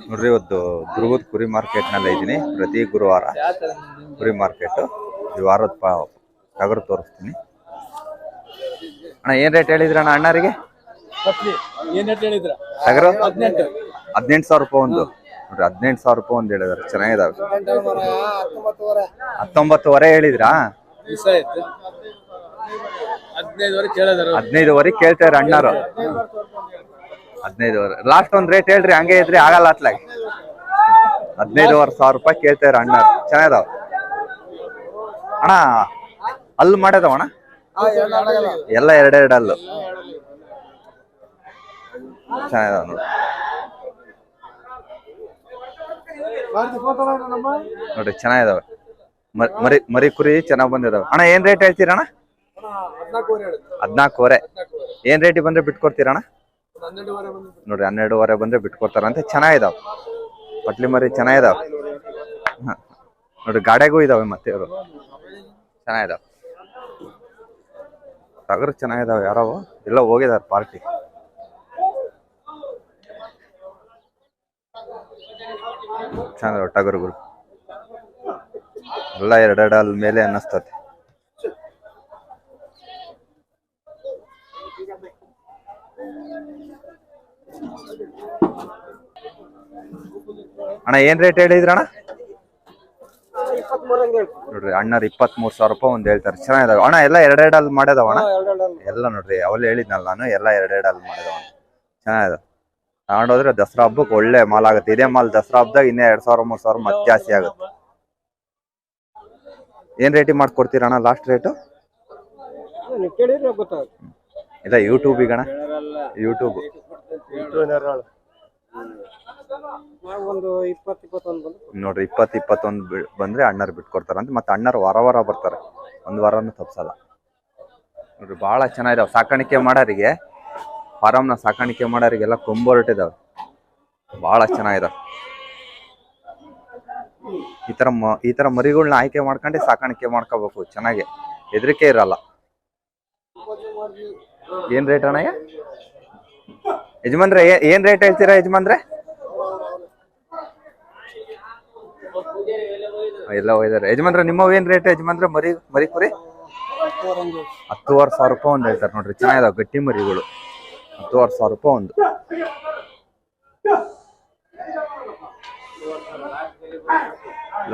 ನೋಡ್ರಿ ಇವತ್ತು ದುರ್ಗದ ಕುರಿ ಮಾರ್ಕೆಟ್ನಲ್ಲಿ ಇದ್ದೀನಿ. ಪ್ರತಿ ಗುರುವಾರ ಕುರಿ ಮಾರ್ಕೆಟ್ ಈ ವಾರದ ಟಗರು ತೋರಿಸ್ತೀನಿ. ಅಣ್ಣ ಏನ್ ರೇಟ್ ಹೇಳಿದ್ರ ಅಣ್ಣ ಅಣ್ಣರಿಗೆ? ಹೇಳಿದ್ರ? ಟಗರು? ಹದಿನೆಂಟು. ಸಾವಿರ ರೂಪಾಯಿ ಒಂದು. ನೋಡ್ರಿ ಹದಿನೆಂಟು ಸಾವಿರ ರೂಪಾಯಿ ಒಂದು ಹೇಳಿದಾರೆ. ಚೆನ್ನಾಗಿದಾವೆ. ಹತ್ತೊಂಬತ್ತುವರೆ ಹೇಳಿದ್ರಾ? ಕೇಳಿದ್ರು ಹದಿನೈದುವರೆ ಕೇಳ್ತಾರೆ ಅಣ್ಣಾರು. ಹದಿನೈದುವರೆ ಲಾಸ್ಟ್ ಒಂದ್ ರೇಟ್ ಹೇಳ್ರಿ ಹಂಗೆ ಇದ್ರಿ ಆಗಲ್ಲ ಅತ್ಲಾಗಿ ಹದಿನೈದುವರೆ ಸಾವಿರ ರೂಪಾಯಿ ಕೇಳ್ತಾರೆ ಅಣ್ಣ ಚೆನ್ನಾಗಿದಾವ. ಅಣ್ಣ ಅಲ್ಲಿ ಮಾಡ್ಯದವ ಅಣ್ಣ? ಎಲ್ಲ ಎರಡೆರಡು ಅಲ್ಲು ಚೆನ್ನಾಗಿದಾವ ನೋಡಿ. ನೋಡ್ರಿ ಚೆನ್ನಾಗಿದಾವೆ. ಮರಿ ಮರಿ ಕುರಿ ಚೆನ್ನಾಗ್ ಬಂದಿದಾವ. ಅಣ್ಣ ಏನ್ ರೇಟ್ ಹೇಳ್ತೀರಣ್ಣ ಹದ್ನಾಲ್ಕೂವರೆ ಏನ್ ರೇಟ್ ಬಂದ್ರೆ ಬಿಟ್ಕೊಡ್ತೀರಣ್ಣ ನೋಡ್ರಿ, ಹನ್ನೆರಡುವರೆ ಬಂದ್ರೆ ಬಿಟ್ಕೊಡ್ತಾರಂತೆ. ಚೆನ್ನಾಗಿದಾವ್. ಪಟ್ಲಿ ಮರಿ ಚೆನ್ನಾಗಿದಾವ್. ನೋಡ್ರಿ, ಗಾಡೆಗೂ ಇದಾವೆ ಮತ್ತೆ ಇವರು. ಚೆನ್ನಾಗಿದಾವ್. ಟಗರು ಚೆನ್ನಾಗಿದಾವೆ ಯಾರೋ. ಎಲ್ಲ ಹೋಗಿದಾರ ಪಾರ್ಟಿ. ಚೆನ್ನಾಗಿದಾವೆ ಟಗರುಗಳು. ಎಲ್ಲ ಎರಡೆರಡು ಅಲ್ಲಿ ಮೇಲೆ ಅನ್ನಿಸ್ತತೆ ಅಣ್ಣ ಏನ್ ರೇಟ್ ಹೇಳಿದ್ರ ನೋಡ್ರಿ ಅಣ್ಣರ್ ಇಪ್ಪತ್ತ್ ಮೂರ್ ಸಾವಿರ ರೂಪಾಯಿ ಒಂದ್ ಹೇಳ್ತಾರೆ. ಚೆನ್ನಾಗಿದಾವೆ. ಅಣ್ಣ ಎಲ್ಲ ಎರಡೆರಡಲ್ಲಿ ಮಾಡ್ಯದವ ಅಣ್ಣ? ಎಲ್ಲ ನೋಡ್ರಿ ಅವಲ್ಲಿ ಹೇಳಿದ್ನಲ್ಲ ನಾನು ಎಲ್ಲ ಎರಡೆರಡಲ್ಲಿ ಮಾಡ್ಯದವ ಚೆನ್ನಾಗಿದ ತಗೊಂಡೋದ್ರೆ ದಸರಾ ಹಬ್ಬಕ್ಕೆ ಒಳ್ಳೆ ಮಾಲ್ ಆಗುತ್ತೆ. ಇದೇ ಮಾಲ್ ದಸರಾ ಹಬ್ಬದಾಗ ಇನ್ನೇ ಎರಡ್ ಸಾವಿರ ಮೂರ್ ಸಾವಿರ ಮತ್ತೆ ಜಾಸ್ತಿ ಆಗುತ್ತೆ. ಏನ್ ರೇಟಿಗೆ ಮಾಡ್ಕೊಡ್ತೀರ ಅಣ್ಣ ಲಾಸ್ಟ್ ರೇಟು ಇಲ್ಲ ಯೂಟ್ಯೂಬ್ ಅಣ್ಣ ಯೂಟ್ಯೂಬ್ ಇಪ್ಪತ್ತು, ಇಪ್ಪತ್ತೊಂದು ನೋಡ್ರಿ, ಇಪ್ಪತ್ತು, ಇಪ್ಪತ್ತೊಂದು ಬಂದ್ರೆ ಅಣ್ಣರು ಬಿಟ್ಕೊಡ್ತಾರಂತ ಮತ್ತೆ ಅಣ್ಣರು ವಾರ ವಾರ ಬರ್ತಾರೆ. ಒಂದ್ ವಾರನೂ ತಪ್ಸಲ್ಲ. ನೋಡ್ರಿ ಬಹಳ ಚೆನ್ನಾಗಿದಾವೆ. ಸಾಕಾಣಿಕೆ ಮಾಡೋರಿಗೆ ಫಾರಮ್ನ ಸಾಕಾಣಿಕೆ ಮಾಡೋರಿಗೆಲ್ಲ ಕೊಂಬು ಹೊರಟಿದಾವೆ. ಬಹಳ ಚೆನ್ನಾಗಿದಾವೆ. ಈ ತರ ಮ ಈ ತರ ಮರಿಗಳನ್ನ ಆಯ್ಕೆ ಮಾಡ್ಕೊಂಡು ಸಾಕಾಣಿಕೆ ಮಾಡ್ಕೋಬೇಕು, ಚೆನ್ನಾಗಿ. ಹೆದರಿಕೆ ಇರಲ್ಲ. ಏನ್ ರೇಟ್ ಅಣ್ಣಯ್ಯ? ಯಜಮಾನ್ರೆ ಏನ್ ರೇಟ್ ಹೇಳ್ತೀರಾ ಯಜಮಾನ್ರೆ? ಎಲ್ಲ ಒಯ್ದಾರೆ. ಯಜಮಾನ್ರ ನಿಮ್ಮವ್ ಏನ್ ರೇಟ್ ಯಜಮಾನ್ರ? ಮರಿ ಮರಿ ಕುರಿ? ಹತ್ತುವರೆ ಸಾವಿರ ರೂಪಾಯಿ ಒಂದು ಹೇಳ್ತಾರೆ ನೋಡ್ರಿ. ಚೆನ್ನಾಗಿದಾವ ಗಟ್ಟಿ ಮರಿಗಳು. ಹತ್ತುವರೆ ಸಾವಿರ ರೂಪಾಯಿ ಒಂದು.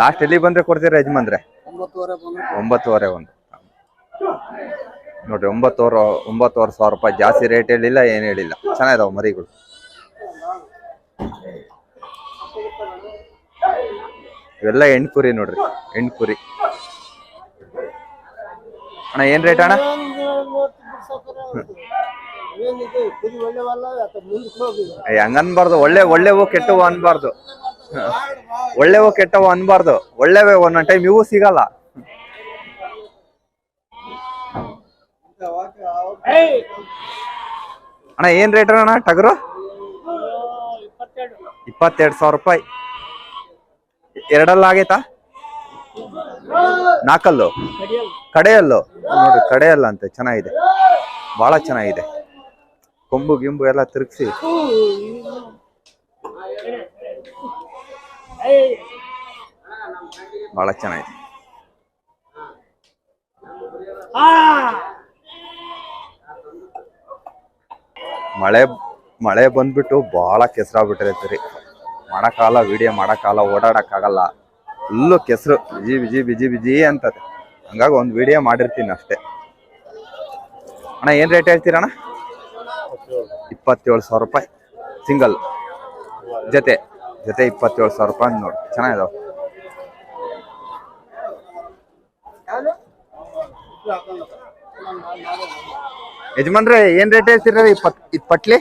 ಲಾಸ್ಟ್ ಎಲ್ಲಿ ಬಂದ್ರೆ ಕೊಡ್ತೀರಾ ಯಜಮಾನ್ರೆ? ಒಂಬತ್ತುವರೆ ಒಂದು. ನೋಡ್ರಿ, ಒಂಬತ್ತುವರೆ ಒಂಬತ್ತುವರೆ ಸಾವಿರ ರೂಪಾಯಿ ಜಾಸ್ತಿ ರೇಟ್ ಹೇಳಿಲ್ಲ, ಏನ್ ಹೇಳಿಲ್ಲ. ಚೆನ್ನಾಗಿದಾವ ಮರಿಗಳು. ಇವೆಲ್ಲ ಹೆಣ್ ಕುರಿ ನೋಡ್ರಿ. ಹೆಣ್ ಕುರಿ. ಅಣ್ಣ, ಏನ್ ರೇಟ್ ಅಣ್ಣ? ಹಂಗನ್ಬಾರ್ದು. ಒಳ್ಳೆ ಒಳ್ಳೆವು ಕೆಟ್ಟವು ಅನ್ಬಾರ್ದು. ಒಳ್ಳೆವು ಕೆಟ್ಟವು ಅನ್ಬಾರ್ದು. ಒಳ್ಳೆವೆ ಒಂದೊಂದ್ ಟೈಮ್ ಇವು ಸಿಗಲ್ಲ. ಅಣ್ಣ, ಏನ್ ರೇಟ್ ಅಣ್ಣ, ಟಗರು? ಇಪ್ಪತ್ತೆರಡು ಸಾವಿರ ರೂಪಾಯಿ. ಎರಡಲ್ಲ ಆಗೈತಾ ನಾಲ್ಕಲ್ಲು ಕಡೆಯಲ್ಲು? ನೋಡ್ರಿ, ಕಡೆಯಲ್ಲ ಅಂತೆ, ಚೆನ್ನಾಗಿದೆ. ಬಹಳ ಚೆನ್ನಾಗಿದೆ. ಕೊಂಬು, ಗಿಂಬು ಎಲ್ಲ ತಿರುಗಿಸಿ. ಬಹಳ ಚೆನ್ನಾಗಿದೆ. ಮಳೆ ಮಳೆ ಬಂದ್ಬಿಟ್ಟು ಬಹಳ ಕೆಸರಾಗ್ಬಿಟ್ಟಿರತ್ತೀರಿ ಮಾಡಕ್ಕಾಗಲ್ಲ ವಿಡಿಯೋ ಮಾಡೋಕ್ಕಾಗಲ್ಲ, ಓಡಾಡಕ್ಕಾಗಲ್ಲ. ಫುಲ್ಲು ಕೆಸರು, ಬಿಜಿ ಬಿಜಿ ಬಿಜಿ ಬಿಜಿ ಅಂತದೆ. ಹಂಗಾಗಿ ಒಂದು ವಿಡಿಯೋ ಮಾಡಿರ್ತೀನಿ ಅಷ್ಟೇ. ಅಣ್ಣ, ಏನ್ ರೇಟ್ ಹೇಳ್ತೀರಣ್ಣ? ಇಪ್ಪತ್ತೇಳು ಸಾವಿರ ರೂಪಾಯಿ. ಸಿಂಗಲ್ ಜೊತೆ. ಜೊತೆ ಇಪ್ಪತ್ತೇಳು ಸಾವಿರ ರೂಪಾಯಿ ಅಂತ ನೋಡಿ. ಚೆನ್ನಾಗಿದಾವೆ. ಯಜಮಾನ್ರೆ, ಏನ್ ರೇಟ್ ಹೇಳ್ತೀರ ಇಪ್ಪತ್ ಇದು ಪಟ್ಲಿ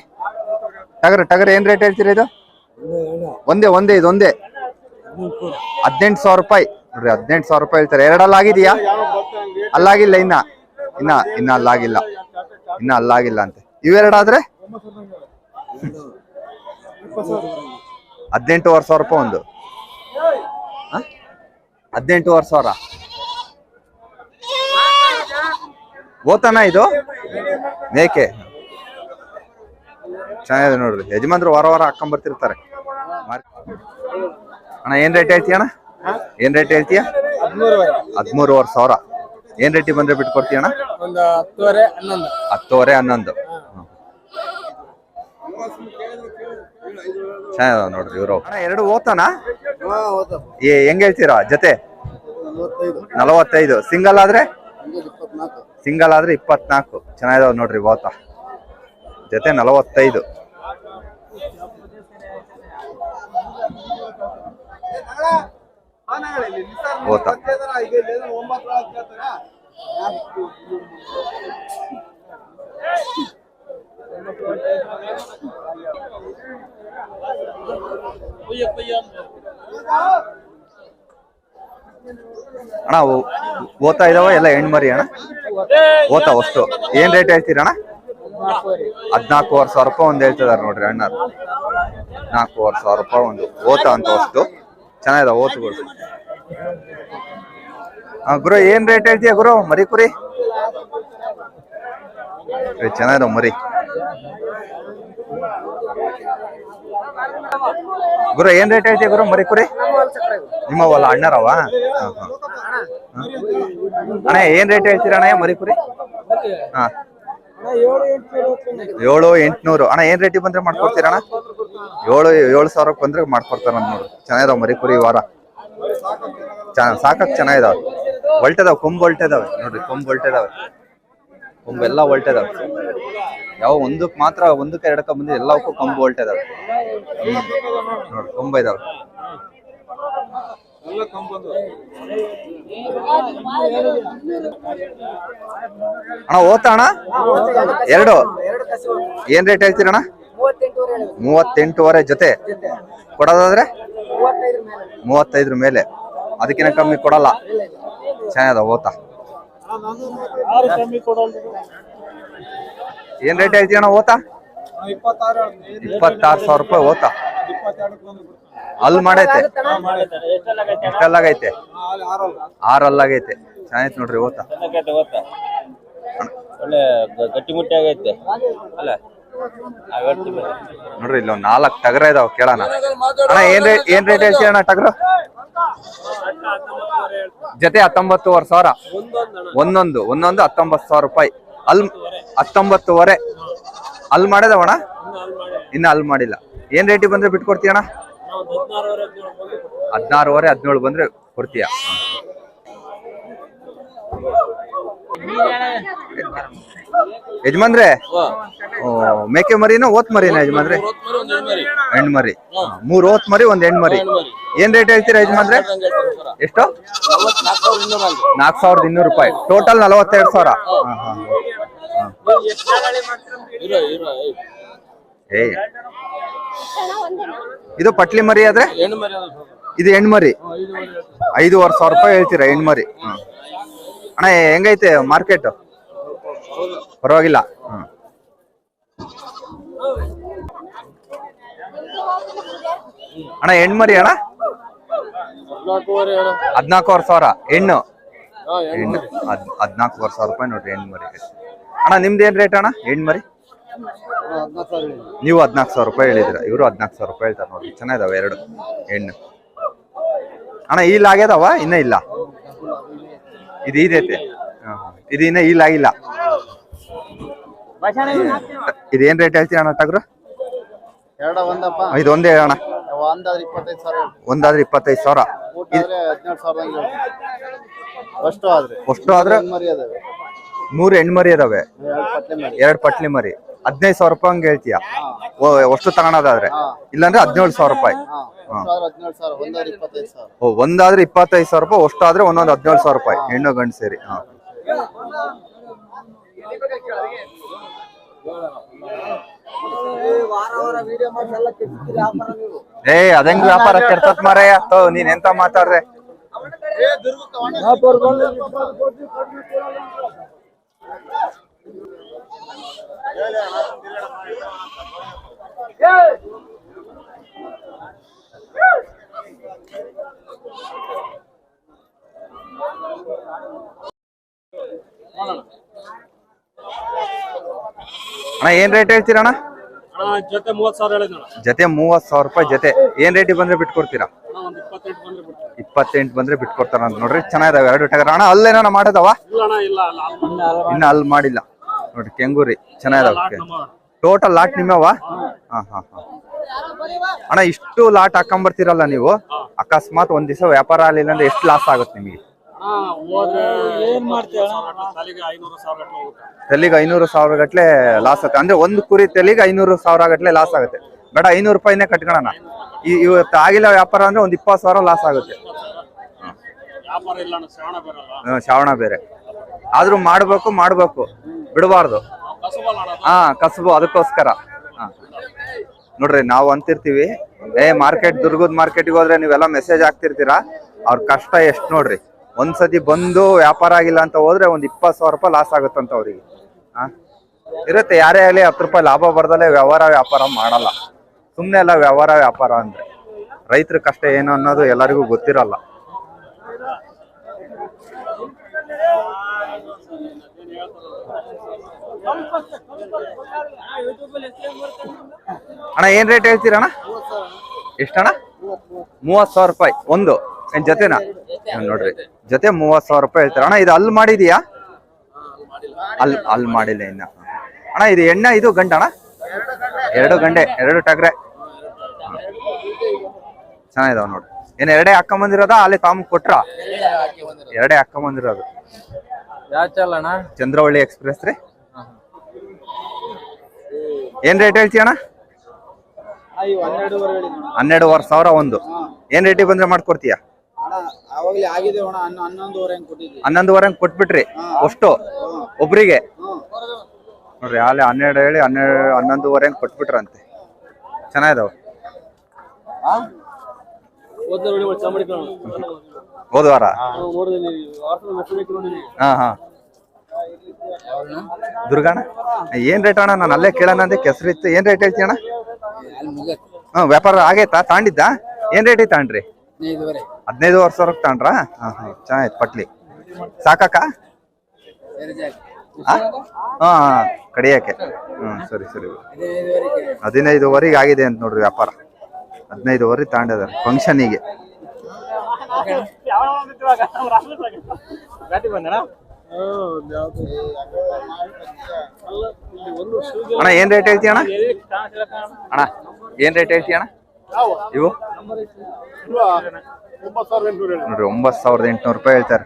ಟಗರ್ ಟಗರ್, ಏನ್ ರೇಟ್ ಹೇಳ್ತೀರ ಇದು? ಒಂದೇ ಒಂದೇ, ಇದೊಂದೇ. ಹದಿನೆಂಟು ಸಾವಿರ ರೂಪಾಯಿ. ನೋಡ್ರಿ, ಹದಿನೆಂಟು ಸಾವಿರ ರೂಪಾಯಿ ಹೇಳ್ತಾರೆ. ಎರಡಲ್ಲ ಆಗಿದೆಯಾ ಅಲ್ಲಾಗಿಲ್ಲ ಇನ್ನ. ಇನ್ನ ಇನ್ನ ಅಲ್ಲಾಗಿಲ್ಲ. ಇನ್ನ ಅಲ್ಲಾಗಿಲ್ಲ ಅಂತೆ. ಇವೆರಡಾದ್ರೆ? ಹದಿನೆಂಟುವರೆ ಸಾವಿರ ರೂಪಾಯಿ ಒಂದು? ಹದಿನೆಂಟುವರೆ ಸಾವಿರ. ಓತನ ಇದು? ಮೇಕೆ. ಚೆನ್ನಾಗಿದೆ ನೋಡ್ರಿ. ಯಜಮಾನ್ರು ವಾರ ವಾರ ಹಾಕೊಂಡ್ ಬರ್ತಿರ್ತಾರೆ ಮಾರ್- ಅಣ್ಣ ಏನ್ ರೇಟ್ ಹೇಳ್ತೀಯ ಅಣ್ಣ? ಏನ್ ರೇಟ್ ಹೇಳ್ತೀಯ? ಹದಿಮೂರುವರೆ ಸಾವಿರ. ಏನ್ ರೇಟಿಗೆ ಬಂದ್ರೆ ಬಿಟ್ಕೊಡ್ತೀಯ ಅಣ್ಣ? ಒಂದು ಹತ್ತುವರೆ ಹನ್ನೊಂದು. ನೋಡ್ರಿ ಇವರು. ಅಣ್ಣ ಎರಡು ಹೌದಪ್ಪ ಏ ಹೆಂಗ್ ಹೇಳ್ತೀರಾ? ಜೊತೆ? ನಲವತ್ತೈದು. ಸಿಂಗಲ್ ಆದ್ರೆ? ಸಿಂಗಲ್ ಆದ್ರೆ ಇಪ್ಪತ್ನಾಲ್ಕು. ಚೆನ್ನಾಗಿದಾವ ನೋಡ್ರಿ ಓತ. ಜೊತೆ ನಲವತ್ತೈದು. ಅಣ್ಣ ಓದ್ತಾ ಇದಾವ? ಎಲ್ಲ ಹೆಣ್ಮರಿ ಅಣ್ಣ? ಓದ್ತಾ ಅಷ್ಟು. ಏನ್ ರೇಟ್ ಹೇಳ್ತೀರಣ್ಣ ಹದ್ನಾಲ್ಕೂವರೆ ಸಾವಿರ ರೂಪಾಯಿ ಒಂದು ಹೇಳ್ತಿದಾರೆ ನೋಡ್ರಿ ಅಣ್ಣ ನಾಲ್ಕೂವರೆ ಸಾವಿರ ರೂಪಾಯಿ ಒಂದು ಓತಾ ಅಂತ ಅಷ್ಟು. ಚೆನ್ನಾಗಿದಾವ ಓತ್ಗಳು ಗುರು ಏನ್ ರೇಟ್ ಹೇಳ್ತೀಯ ಗುರು? ಮರಿ ಕುರಿ? ಚೆನ್ನಾಗಿದಾವ ಮರಿ. ಗುರು ಏನ್ ರೇಟ್ ಹೇಳ್ತೀಯ ಗುರು? ಮರಿ ಕುರಿ? ನಿಮ್ಮವಲ್ಲ ಅಣ್ಣರವ. ಅಣ್ಣ ಏನ್ ರೇಟ್ ಹೇಳ್ತೀರಾ ಅಣ್ಣ ಮರಿ ಕುರಿ? ಹಾ. ಏಳು ಎಂಟುನೂರು. ಅಣ್ಣ, ಏನ್ ರೇಟಿಗೆ ಬಂದ್ರೆ ಮಾಡ್ಕೊಡ್ತೀರಾ ಅಣ್ಣ? ಏಳು ಏಳು ಸಾವಿರಕ್ಕೆ ಬಂದ್ರೆ ಮಾಡ್ಕೊಡ್ತಾರ ನೋಡ್ರಿ ಚೆನ್ನಾಗಿದಾವೆ ಮರಿ ಕುರಿ ವಾರ. ಚ- ಸಾಕಕ್ ಚೆನ್ನಾಗಿದಾವೆ. ಒಳ್ಟೆದಾವ್ ಕೊಂಬು ಒಳ್ಟೆದಾವೆ ನೋಡ್ರಿ, ಕೊಂಬು ಒಳ್ಟೆದಾವೆ ಕೊಂಬೆಲ್ಲ ಒಳ್ಟೆದಾವೆ ಯಾವ ಒಂದಕ್ಕೆ ಮಾತ್ರ, ಒಂದಕ್ಕೆ ಎರಡಕ್ಕೆ ಬಂದು ಎಲ್ಲವಕ್ಕೂ ಕೊಂಬು ಒಳ್ಟೆದಾವೆ ಹ್ಮ್. ನೋಡ್ರಿ, ಕೊಂಬ ಇದಾವೆ. ಅಣ್ಣ, ಓದ್ತಾ ಅಣ್ಣ? ಎರಡು. ಏನ್ ರೇಟ್ ಹೇಳ್ತೀರಣ್ಣ ಮೂವತ್ತೆಂಟುವರೆ ಜೊತೆ. ಕೊಡೋದಾದ್ರೆ? ಮೂವತ್ತೈದ್ರ ಮೇಲೆ. ಅದಕ್ಕಿಂತ ಕಮ್ಮಿ ಕೊಡಲ್ಲ. ಚೆನ್ನಾಗದ, ಓದ್ತಾ. ಏನ್ ರೇಟ್ ಹೇಳ್ತೀಯಣ್ಣ ಓದ್ತಾ? ಇಪ್ಪತ್ತಾರು ಸಾವಿರ ರೂಪಾಯಿ ಓದ್ತಾ. ಅಲ್ಲಿ ಮಾಡೈತೆ. ಎಷ್ಟಲ್ಲಾಗೈತೆ? ಆರಲ್ಲಾಗೈತೆ. ಚೆನ್ನಾಗೈತೆ ನೋಡ್ರಿ ಓತ ಒಳ್ಳೆ ಗಟ್ಟಿಮುಟ್ಟಿ ಆಗೈತೆ. ಅಲ್ಲ? ಹೇಳ್ತೀವಿ ನೋಡ್ರಿ ಇಲ್ಲೊಂದ್ ನಾಲ್ಕು ಟಗರ ಇದಾವ ಕೇಳೋಣ. ಅಣ್ಣ ಏನ್ ರೇಟ್ ಏನ್ ರೇಟ್ ಹೇಳ್ತೀಯ ಅಣ್ಣ ಟಗರು? ಜೊತೆ ಹತ್ತೊಂಬತ್ತುವರೆ ಸಾವಿರ. ಒಂದೊಂದು ಒಂದೊಂದು ಹತ್ತೊಂಬತ್ತು ಸಾವಿರ ರೂಪಾಯಿ. ಅಲ್ ಹತ್ತೊಂಬತ್ತುವರೆ. ಅಲ್ಲಿ ಮಾಡಿದವಣ ಇನ್ನ ಅಲ್ಲಿ ಮಾಡಿಲ್ಲ. ಏನ್ ರೇಟಿಗೆ ಬಂದ್ರೆ ಬಿಟ್ಕೊಡ್ತೀಯಣ್ಣ ಹದಿನಾರುವರೆ ಹದಿನೇಳು ಬಂದ್ರೆ ಕೊಡ್ತೀಯ? ಯಜಮಾನ್ರೆ? ಮೇಕೆ ಮರಿನ ಓತ್ ಮರಿನ ಯಜಮಾನ್ರೆ? ಹೆಣ್ ಮರಿ ಮೂರ್. ಓತ್ ಮರಿ ಒಂದ್ ಹೆಣ್ ಮರಿ. ಏನ್ ರೇಟ್ ಹೇಳ್ತೀರಾ ಯಜಮಾನ್ರೆ? ಎಷ್ಟು? ನಾಲ್ಕ್ ಸಾವಿರದ ಇನ್ನೂರು ರೂಪಾಯಿ. ಟೋಟಲ್ ನಲವತ್ತೆರಡು ಸಾವಿರ. ಹಾ, ಹಾ, ಹಾ. ಇರೋ ಇರೋ ಏ. ಇದು ಪಟ್ಲಿ ಮರಿ ಆದ್ರೆ? ಇದು ಹೆಣ್ಮರಿ. ಐದೂವರೆ ಸಾವಿರ ರೂಪಾಯಿ ಹೇಳ್ತೀರಾ ಹೆಣ್ಮರಿ? ಹ್ಮ್. ಅಣ್ಣ ಹೆಂಗೈತೆ ಮಾರ್ಕೆಟ್ ಪರವಾಗಿಲ್ಲ. ಹ್ಮ್. ಅಣ್ಣ ಹೆಣ್ಮರಿ ಅಣ್ಣ? ಹದ್ನಾಲ್ಕೂವರೆ ಸಾವಿರ. ಹೆಣ್ಣು. ಹೆಣ್ಣು. ಹದ್ ಹದ್ನಾಲ್ಕೂವರೆ ಸಾವಿರ ರೂಪಾಯಿ ನೋಡ್ರಿ ಹೆಣ್ಮರಿ. ಅಣ್ಣ ನಿಮ್ದು ಏನ್ ರೇಟ್ ಅಣ್ಣ ಹೆಣ್ಮರಿ? ನೀವು ಹದಿನಾಲ್ಕು ಸಾವಿರ ರೂಪಾಯಿ ಹೇಳಿದ್ರ ಇವರು ಹದಿನಾಲ್ಕು ಸಾವಿರ ರೂಪಾಯಿ ಹೇಳ್ತಾರೆ ನೋಡಿ ಚೆನ್ನಾಗಿದಾವೆ ಎರಡು ಹೆಣ್ಣು. ಅಣ್ಣ ಈಲ್ ಆಗ್ಯದವ ಇನ್ನ ಇಲ್ಲ. ಇದು ಇದೈತೆ. ಇದು ಇನ್ನ ಈಲ್ ಆಗಿಲ್ಲ ಇದೇನ್ ರೇಟ್ ಹೇಳ್ತೀರ ಅಣ್ಣ ಟಗ್ರು ಇದು ಒಂದೇ ಅಣ್ಣ. ಒಂದಾದ್ರೆ ಇಪ್ಪತ್ತೈದು ಸಾವಿರ ಅಷ್ಟು ಆದ್ರೆ. ಮರಿ ಹೆಣ್ಮರಿ ಅದಾವೆ. ಎರಡ್ ಪಟ್ಲಿ ಮರಿ. ಹದಿನೈದು ಸಾವಿರ ರೂಪಾಯಿ ಹಂಗೆ ಹೇಳ್ತೀಯ. ಓ ಅಷ್ಟು ತಗೊಳೋದಾದ್ರೆ. ಇಲ್ಲಾಂದ್ರೆ ಹದಿನೇಳು ಸಾವಿರ ರೂಪಾಯಿ. ಒಂದಾದ್ರೆ ಇಪ್ಪತ್ತೈದು ಸಾವಿರ. ಓ ಒಂದಾದ್ರೆ ಇಪ್ಪತ್ತೈದು ಸಾವಿರ ರೂಪಾಯಿ ಅಷ್ಟಾದ್ರೆ ಒಂದೊಂದು ಹದಿನೇಳು ಸಾವಿರ ರೂಪಾಯಿ. ಹೆಣ್ಣು ಗಂಡು ಸೇರಿ ಹಾ. ವಾರ ವಾರ ವಿಡಿಯೋ ಮಾಡಿ ಎಲ್ಲ ಕೆಟ್ಟಿದ್ದೀರಿ ವ್ಯಾಪಾರ ನೀವು ಏ ಅದಂಗ್ ವ್ಯಾಪಾರ ಕೆಡ್ತತ್ ಮಾರಾಯ ತೋ ನೀನ್ ಎಂತ ಮಾತಾಡ್ರೆ ಅಣ್ಣ ಏನ್ ರೇಟ್ ಹೇಳ್ತೀರಣ್ಣ? ಅಣ್ಣ ಜೊತೆ ಮೂವತ್ ಸಾವಿರ ಜೊತೆ ಮೂವತ್ ಸಾವಿರ ರೂಪಾಯಿ ಜೊತೆ. ಏನ್ ರೇಟ್ ಬಂದ್ರೆ ಬಿಟ್ಕೊಡ್ತೀರಾ? ಇಪ್ಪತ್ತೆಂಟು ಬಂದ್ರೆ ಬಿಟ್ಕೊಡ್ತಾರ ಅಂತ ನೋಡ್ರಿ ಚೆನ್ನಾಗಿದಾವೆ. ಎರಡು ಟಗರ. ಅಣ್ಣ ಅಲ್ಲೇನ ಮಾಡಿದವ? ಇನ್ನ ಅಲ್ಲಿ ಮಾಡಿಲ್ಲ. ನೋಡ್ರಿ ಕೆಂಗೂರಿ ಚೆನ್ನಾಗಿದೆ ಚೆನ್ನಾಗಿದಾವೆ ಟೋಟಲ್ ಲಾಟ್ ನಿಮ್ಮವ. ಹಾ ಹಾ ಹಾ. ಅಣ್ಣ ಇಷ್ಟು ಲಾಟ್ ಹಾಕೊಂಬರ್ತೀರಲ್ಲ ನೀವು? ಅಕಸ್ಮಾತ್ ಒಂದ್ ದಿವಸ ವ್ಯಾಪಾರ ಆಗಲಿಲ್ಲ ಅಂದ್ರೆ ಎಷ್ಟು ಲಾಸ್ ಆಗುತ್ತೆ ನಿಮಗೆ? ತಲೆಗೆ ಐನೂರು ಸಾವಿರ ಗಟ್ಲೆ ಲಾಸ್ ಆಗುತ್ತೆ. ಅಂದ್ರೆ ಒಂದು ಕುರಿ ತೆಲಿಗೆ ಐನೂರು ಸಾವಿರ ಗಟ್ಲೆ ಲಾಸ್ ಆಗುತ್ತೆ. ಬೇಡ ಐನೂರು ರೂಪಾಯಿನೇ ಕಟ್ಕೊಳ್ಳೋಣ ಈ- ಇವತ್ತು ಆಗಿಲ್ಲ ವ್ಯಾಪಾರ ಅಂದ್ರೆ ಒಂದ್ ಇಪ್ಪತ್ತು ಸಾವಿರ ಲಾಸ್ ಆಗುತ್ತೆ. ವ್ಯಾಪಾರ ಇಲ್ಲ ಅಣ್ಣ ಶ್ರವಣ ಬರಲ್ಲ ಹ್ಮ್, ಶ್ರಾವಣ ಬೇರೆ. ಆದ್ರೂ ಮಾಡ್ಬೇಕು ಮಾಡ್ಬೇಕು. ಬಿಡಬಾರ್ದು. ಹಾ, ಕಸಬು ಅದಕ್ಕೋಸ್ಕರ. ನೋಡ್ರಿ, ನಾವು ಅಂತಿರ್ತೀವಿ. ಏ ಮಾರ್ಕೆಟ್ ದುರ್ಗದ ಮಾರ್ಕೆಟ್ಗೆ ಹೋದ್ರೆ ನೀವೆಲ್ಲ ಮೆಸೇಜ್ ಹಾಕ್ತಿರ್ತೀರಾ? ಅವ್ರ ಕಷ್ಟ ಎಷ್ಟು ನೋಡ್ರಿ. ಒಂದ್ಸತಿ ಬಂದು ವ್ಯಾಪಾರ ಆಗಿಲ್ಲ ಅಂತ ಹೋದ್ರೆ ಒಂದ್ ಇಪ್ಪತ್ತು ಸಾವಿರ ರೂಪಾಯಿ ಲಾಸ್ ಆಗುತ್ತಂತ ಅವ್ರಿಗೆ. ಹಾ. ಇರುತ್ತೆ, ಯಾರೇ ಆಗಲಿ ಹತ್ತು ರೂಪಾಯಿ ಲಾಭ ಬರ್ದಲ್ಲೇ ವ್ಯವಹಾರ, ವ್ಯಾಪಾರ ಮಾಡಲ್ಲ. ಸುಮ್ಮನೆ ಎಲ್ಲ ವ್ಯವಹಾರ, ವ್ಯಾಪಾರ ಅಂದ್ರೆ. ರೈತರ ಕಷ್ಟ ಏನು ಅನ್ನೋದು ಎಲ್ಲರಿಗೂ ಗೊತ್ತಿರಲ್ಲ. ಅಣ್ಣ ಏನ್ ರೇಟ್ ಹೇಳ್ತೀರಣ ಎಷ್ಟಣ್ಣ? ಮೂವತ್ ಸಾವಿರ ರೂಪಾಯಿ ಒಂದು. ಏನ್ ಜೊತೆನಾ? ನೋಡ್ರಿ. ಜೊತೆ ಮೂವತ್ ಸಾವಿರ ರೂಪಾಯಿ ಹೇಳ್ತಾರ. ಅಣ್ಣ ಇದು ಅಲ್ಲಿ ಮಾಡಿದೀಯಾ? ಅಲ್ ಅಲ್ ಮಾಡಿಲ್ಲ ಇನ್ನ. ಅಣ್ಣ ಇದು ಎಣ್ಣೆ ಇದು ಗಂಡ ಅಣ್ಣ? ಎರಡು ಗಂಡೆ ಎರಡು ಟಗ್ರೆ. ಚೆನ್ನಾಗಿದಾವ ನೋಡ್ರಿ. ಏನ್ ಎರಡೇ ಹಾಕೊಂಬಂದಿರೋದ ಅಲ್ಲಿ ತಾಮ್ ಕೊಟ್ರ? ಎರಡೇ ಅಕ್ಕ ಬಂದಿರೋದು. ಚಂದ್ರವಳ್ಳಿ ಎಕ್ಸ್ಪ್ರೆಸ್ ರೀ? ಏನ್ ರೇಟ್ ಹೇಳ್ತೀಯ ಹನ್ನೆರಡುವರೆ ಸಾವಿರ ಒಂದು. ಏನ್ ರೇಟಿಗೆ ಬಂದ್ರೆ ಮಾಡ್ಕೊಡ್ತೀಯ? ಹನ್ನೊಂದುವರೆ ಕೊಟ್ಬಿಟ್ರಿ. ಅಷ್ಟು. ಒಬ್ರಿಗೆ. ನೋಡ್ರಿ ಆಲೆ ಹನ್ನೆರಡು ಹೇಳಿ ಹನ್ನೆರಡು ಹನ್ನೊಂದುವರೆ ಹಂಗ್ ಕೊಟ್ಬಿಟ್ರಂತೆ. ಚೆನ್ನಾಗಿದಾವ. ಹೋದ್ವಾರ? ಹಾ ಹಾ. ದುರ್ಗಾಣ ಏನ್ ರೇಟ್ ಅಣ್ಣ? ನಾನು ಅಲ್ಲೇ ಕೇಳೋಣ ಕೆಸರು ಇತ್ತು. ಏನ್ ರೇಟ್ ಹೇಳ್ತೀಯ ಅಣ್ಣ ಹಾ ವ್ಯಾಪಾರ ಆಗೈತಾ? ತಾಂಡಿದ್ದ? ಏನ್ ರೇಟ್ ತಾಂಡ್ರಿ? ಹದಿನೈದುವರೆ ಸಾವಿರಕ್ಕೆ ತಾಂಡ್ರಾ? ಹಾ ಚೆನ್ನಾಗಿತ್ತು ಪಟ್ಲಿ. ಸಾಕಾಕ? ಹಾ ಕಡಿಯಕ್ಕೆ ಹ್ಮ್, ಸರಿ ಸರಿ. ಹದಿನೈದುವರೆಗೆ ಆಗಿದೆ ಅಂತ ನೋಡ್ರಿ ವ್ಯಾಪಾರ. ಹದಿನೈದುವರೆ ತಾಂಡಿದಾರೆ ಫಂಕ್ಷನಿಗೆ ಅಣ್ಣ, ಏನ್ ರೇಟ್ ಹೇಳ್ತೀಯ ಅಣ್ಣ? ಅಣ್ಣ, ಏನ್ ರೇಟ್ ಹೇಳ್ತೀಯ ಅಣ್ಣ? ಇವು? ನೋಡ್ರಿ ಒಂಬತ್ತು ಸಾವಿರದ ಎಂಟುನೂರು ರೂಪಾಯಿ ಹೇಳ್ತಾರೆ.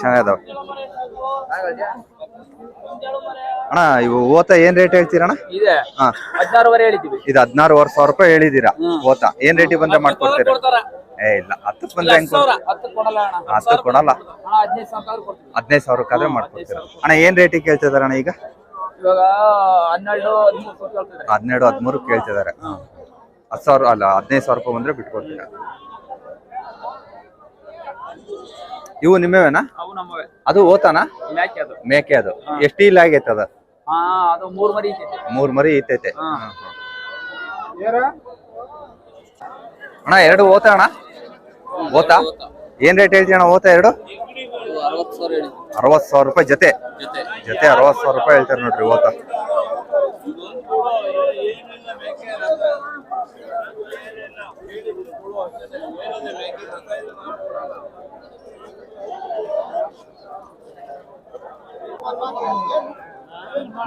ಚೆನ್ನಾಗದಾವ. ಅಣ್ಣ ಇವು ಓತ ಏನ್ ರೇಟ್ ಹೇಳ್ತೀರಣ್ಣ? ಇದೆ. ಹದಿನಾರುವರೆ ಇದು ಹದಿನಾರುವರೆ ಸಾವಿರ ರೂಪಾಯಿ ಹೇಳಿದೀರಾ? ಓತ. ಏನ್ ರೇಟಿಗೆ ಬಂದ್ರೆ ಮಾಡ್ಕೊಡ್ತೀರಾ? ಏ ಇಲ್ಲ. ಹತ್ತಕ್ಕೆ ಬಂದ್ರೆ ಹೆಂಗ್? ಹತ್ತು ಕೊಡಲ್ಲ ಹತ್ತು ಹದಿನೈದು ಸಾವಿರ ಕೊಡ್ತೀವಿ. ಮಾಡ್ಕೊಡ್ತೀರ ಸಾವಿರಕ್ಕಾದ್ರೆ ಮಾಡ್ಕೊಡ್ತೀರಾ. ಅಣ್ಣ ಏನ್ ರೇಟಿಗೆ ಕೇಳ್ತಿದಾರ ಅಣ್ಣ ಈಗ ಹದಿಮೂರು ಹನ್ನೆರಡು ಹದಿಮೂರು ಕೇಳ್ತಿದಾರೆ ಹತ್ತು ಸಾವಿರ ಅಲ್ಲ ಹದಿನೈದು ಸಾವಿರ ರೂಪಾಯಿ ಬಂದ್ರೆ ಬಿಟ್ಕೊಡ್ತೀರಾ? ಇವು ನಿಮ್ಮವೇನಾ? ಅವು ನಮ್ಮವೆ. ಅದು ಓತಾನ? ಮೇಕೆ ಅದು. ಎಷ್ಟು ಇಲ್ಲ ಆಗೈತೆ ಅದ? ಹಾ ಅದು ಮೂರು ಮರಿ ಐತೈತೆ. ಹಾ. ಅಣ್ಣ ಎರಡು ಓತ ಅಣ್ಣ? ಓತಾ? ಏನ್ ರೇಟ್ ಹೇಳ್ತೀಯ ಅಣ್ಣ ಓತ ಎರಡು? ಅರವತ್ ಸಾವಿರ ರೂಪಾಯಿ ಜೊತೆ. ಜೊತೆ. ಜೊತೆ ಅರವತ್ ಸಾವಿರ ರೂಪಾಯಿ ಹೇಳ್ತಾರೆ ನೋಡ್ರಿ ಓತ.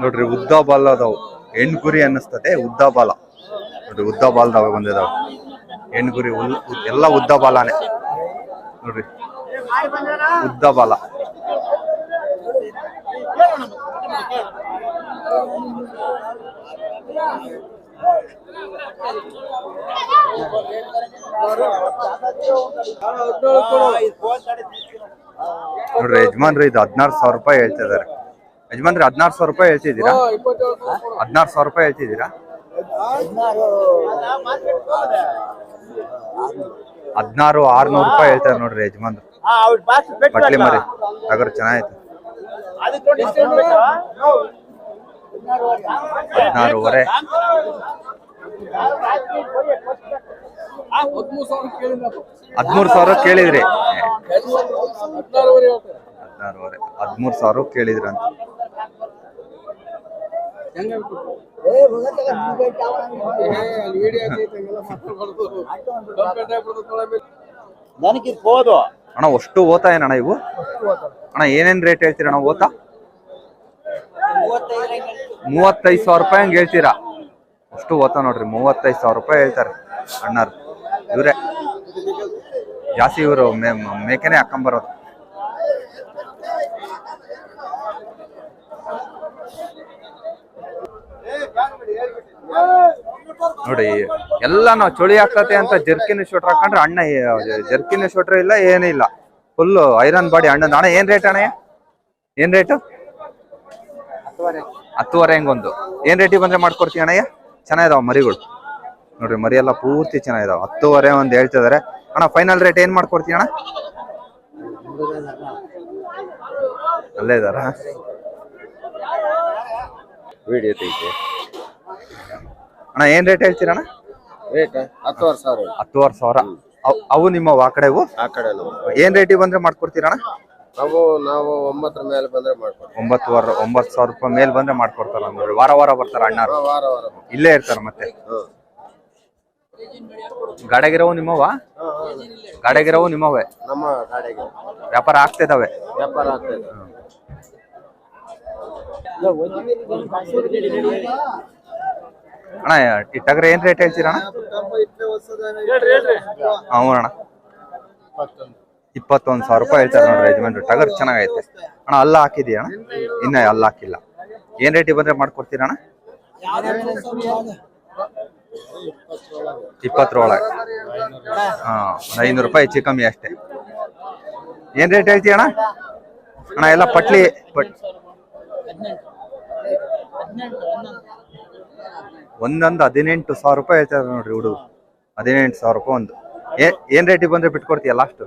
ನೋಡ್ರಿ, ಉದ್ದ ಬಾಲ ಅದಾವು. ಹೆಣ್ ಗುರಿ ಅನ್ನಿಸ್ತದೆ ಉದ್ದ ಬಾಲ. ನೋಡ್ರಿ, ಉದ್ದ ಬಾಲ್ದಾವ ಬಂದಿದಾವ. ಹೆಣ್ ಗುರಿ ಎಲ್ಲ ಉದ್ದ ಬಾಲಾನೆ. ನೋಡ್ರಿ, ಉದ್ದ ಬಾಲ. ನೋಡ್ರಿ, ಯಜಮಾನ್ರು ಇದು ಹದಿನಾರು ಸಾವಿರ ರೂಪಾಯಿ ಹೇಳ್ತಿದ್ದಾರೆ. ಯಜಮಾನ್ರಿ, ಹದಿನಾರು ಸಾವಿರ ರೂಪಾಯಿ ಹೇಳ್ತಿದ್ದೀರಾ? ಹದಿನಾರು ಸಾವಿರ ರೂಪಾಯಿ ಹೇಳ್ತಿದ್ದೀರಾ? ಹದಿನಾರು ಆರ್ನೂರು ರೂಪಾಯಿ ಹೇಳ್ತಾರೆ ನೋಡ್ರಿ ಯಜಮಾನ್ರು. ಬಟ್ಲಿ ಮರಿ ಹಾಗಾದ್ರೆ ಚೆನ್ನಾಗಿತ್ತು ಹದಿನಾರೂವರೆ. ಹದಿಮೂರು ಸಾವಿರ ಕೇಳಿದ್ರಿ. ಹದಿನಾರುವರೆ ಹದಿಮೂರು ಸಾವಿರ ಕೇಳಿದ್ರಿ ಅಂತ. ಅಣ್ಣ ಅಷ್ಟು ಓತಾ ಏನಣ್ಣ ಇವು? ಅಣ್ಣ ಏನೇನ್ ರೇಟ್ ಹೇಳ್ತೀರ ಅಣ್ಣ ಓತಾ? ಮೂವತ್ತೈದು ಸಾವಿರ ರೂಪಾಯಿ ಹಂಗೆ ಹೇಳ್ತೀರಾ? ಅಷ್ಟು ಓದ್ತಾ ನೋಡ್ರಿ, ಮೂವತ್ತೈದು ಸಾವಿರ ರೂಪಾಯಿ ಹೇಳ್ತಾರೆ ಅಣ್ಣಾರು. ಇವರೇ. ಜಾಸ್ತಿ ಇವರು ಮೇಕೆನೆ ಹಾಕೊಂಬರೋದು. ನೋಡಿ, ಎಲ್ಲ ನಾವು ಚಳಿ ಆಗ್ತತೆ ಅಂತ ಜರ್ಕಿನ ಶೂಟ್ರ್ ಹಾಕೊಂಡ್ರೆ ಅಣ್ಣ ಜರ್ಕಿನ ಶೂಟ್ರ್ ಇಲ್ಲ, ಏನೂ ಇಲ್ಲ. ಫುಲ್ ಐರನ್ ಬಾಡಿ ಅಣ್ಣ. ಅಣ್ಣ, ಏನ್ ರೇಟ್ ಅಣ್ಣ? ಏನ್ ರೇಟು ಹತ್ತುವರೆ. ಹೆಂಗೊಂದು ಏನ್ ರೇಟಿಗೆ ಬಂದ್ರೆ ಮಾಡ್ಕೊಡ್ತೀವಿ ಅಣ್ಣಯ್ಯ? ಚೆನ್ನಾಗಿದಾವ ಮರಿಗಳು. ನೋಡ್ರಿ ಮರಿ ಎಲ್ಲ ಪೂರ್ತಿ ಚೆನ್ನಾಗಿದಾವ. ಹತ್ತುವರೆ ಒಂದ್ ಹೇಳ್ತಿದಾರೆ. ಅಣ್ಣ ಫೈನಲ್ ರೇಟ್ ಏನ್ ಮಾಡ್ಕೊಡ್ತೀವಿ ಅಣ್ಣ ಅಲ್ಲೇ ಇದಾರ? ವಿಡಿಯೋ ತೆಗಿತೆ ಅಣ್ಣ ಏನ್ ರೇಟ್ ಹೇಳ್ತೀರಣ್ಣ? ಅಣ್ಣ ಹತ್ತುವರೆ ಸಾವಿರ. ಹತ್ತುವರೆ ಸಾವಿರ. ಅವ್- ಅವು ನಿಮ್ಮ ಆ ಕಡೆವು ಆ ಕಡೆ ಏನ್ ರೇಟಿಗೆ ಬಂದ್ರೆ ಮಾಡ್ಕೊಡ್ತೀರಣ್ಣ? ನಾವು ನಾವು ಒಂಬತ್ತರ ಮೇಲೆ ಬಂದ್ರೆ ಮಾಡ್ಕೊಡ್ತೀವಿ. ಒಂಬತ್ತುವರೆ ಒಂಬತ್ತು ಸಾವಿರ ರೂಪಾಯಿ ಮೇಲೆ ಬಂದ್ರೆ ಮಾಡ್ಕೊಡ್ತಾರ ನೋಡಿ ವಾರ ವಾರ ಬರ್ತಾರ ಅಣ್ಣ ವಾರ ವಾರ ಇಲ್ಲೇ ಇರ್ತಾರ ಮತ್ತೆ? ಹ್ಮ್. ಗಾಡಿಗಿರವು ನಿಮ್ಮವ ಗಾಡಿಗಿರವು ನಿಮ್ಮವೇ ನಮ್ಮ ಗಾಡಿಗೆ ವ್ಯಾಪಾರ ಆಗ್ತಿದಾವೆ ವ್ಯಾಪಾರ ಆಗ್ತದೆ ಅಣ್ಣ ಈ ಟಗರ ಏನ್ ರೇಟ್ ಹೇಳ್ತೀರಣ್ಣ ಹ್ಞೂ ಅಣ್ಣ. ಇಪ್ಪತ್ತೊಂದು ಸಾವಿರ ರೂಪಾಯಿ ಹೇಳ್ತಾರೆ ನೋಡ್ರಿ ಯಜಮಾನ್ರು. ಟಗರ್ ಚೆನ್ನಾಗೈತೆ. ಅಣ್ಣ ಅಲ್ಲ ಹಾಕಿದೀಯ ಅಣ್ಣ? ಇನ್ನ ಅಲ್ಲ ಹಾಕಿಲ್ಲ. ಏನ್ ರೇಟಿಗೆ ಬಂದ್ರೆ ಮಾಡ್ಕೊಡ್ತೀರಣ ಇಪ್ಪತ್ತರೊಳಗೆ. ಹಾ ಒಂದು ಐನೂರು ರೂಪಾಯಿ ಹೆಚ್ಚು ಕಮ್ಮಿ ಅಷ್ಟೇ. ಏನ್ ರೇಟ್ ಹೇಳ್ತೀಯ ಅಣ್ಣ? ಅಣ್ಣ ಎಲ್ಲ ಪಟ್ಲಿ ಪಟ್ ಒಂದೊಂದು ಹದಿನೆಂಟು ಸಾವಿರ ರೂಪಾಯಿ ಹೇಳ್ತಾರೆ ನೋಡ್ರಿ ಹುಡುಗ ಹದಿನೆಂಟು ಸಾವಿರ ರೂಪಾಯಿ ಒಂದು. ಏನ್ ರೇಟಿಗೆ ಬಂದ್ರೆ ಬಿಟ್ಕೊಡ್ತೀಯ ಲಾಸ್ಟ್